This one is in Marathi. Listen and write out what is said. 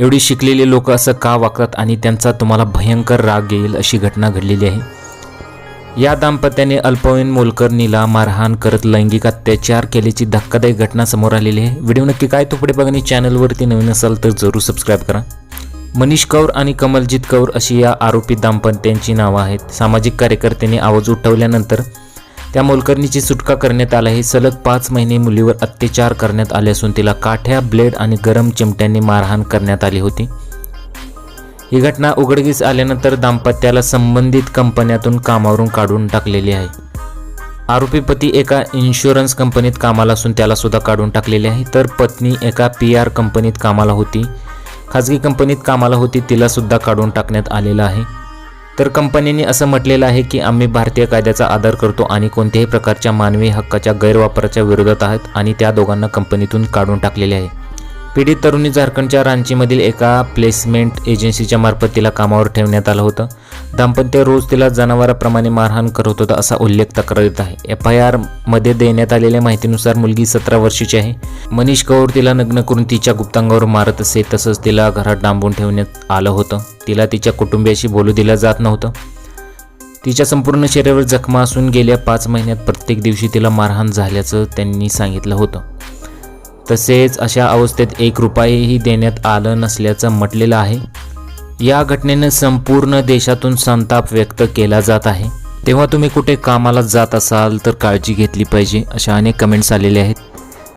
एवढी शिकलेले लोक असं का वागतात आणि त्यांचा तुम्हाला भयंकर राग येईल अशी घटना घडलेली आहे? या दाम्पत्याने अल्पवयीन मोलकर्णीला मारहाण करत लैंगिक अत्याचार केल्याची धक्कादायक घटना समोर आलेली आहे. व्हिडिओ नक्की काय तो पुढे बघणे चॅनलवरती नवीन असाल तर जरूर सबस्क्राईब करा. मनीष कौर आणि कमलजीत कौर अशी या आरोपी दाम्पत्यांची नावं आहेत. सामाजिक कार्यकर्त्यांनी आवाज उठवल्यानंतर त्या मोलकर्णीची सुटका करण्यात आला आहे. सलग पाच महिने मुलीवर अत्याचार करण्यात आले असून तिला काठ्या ब्लेड आणि गरम चिमट्यांनी मारहाण करण्यात आली होती. ही घटना उघडकीस आल्यानंतर दाम्पत्याला संबंधित कंपन्यातून कामावरून काढून टाकलेली आहे. आरोपी पती एका इन्शुरन्स कंपनीत कामाला असून त्याला सुद्धा काढून टाकलेले आहे. तर पत्नी एका पी आर कंपनीत कामाला होती. खाजगी कंपनीत कामाला होती तिला सुद्धा काढून टाकण्यात आलेलं आहे. तर कंपनीने असं म्हटलेलं आहे की आम्ही भारतीय कायद्याचा आदर करतो आणि कोणत्याही प्रकारच्या मानवी हक्काच्या गैरवापराच्या विरोधात आहेत आणि त्या दोघांना कंपनीतून काढून टाकलेले आहे. पीडित तरुणी झारखंडच्या रांचीमधील एका प्लेसमेंट एजन्सीच्या मार्फत तिला कामावर ठेवण्यात आलं होतं. दाम्पत्य रोज तिला जनावराप्रमाणे मारहाण करत होता असा उल्लेख तक्रारीत आहे. एफ आय आरमध्ये देण्यात आलेल्या माहितीनुसार मुलगी सतरा वर्षाची आहे. मनीष कौर तिला नग्न करून तिच्या गुप्तांगावर मारत असे तसंच तिला घरात डांबून ठेवण्यात आलं होतं. तिला तिच्या कुटुंबियाशी बोलू दिलं जात नव्हतं. तिच्या संपूर्ण शरीरावर जखमा असून गेल्या पाच महिन्यात प्रत्येक दिवशी तिला मारहाण झाल्याचं त्यांनी सांगितलं होतं. तसेच अशा अवस्थेत एक रुपयाही देण्यात आलं नसल्याचं म्हटलेलं आहे. या घटनेनं संपूर्ण देशातून संताप व्यक्त केला जात आहे. तेव्हा तुम्ही कुठे कामाला जात असाल तर काळजी घेतली पाहिजे अशा अनेक कमेंट्स आलेले आहेत.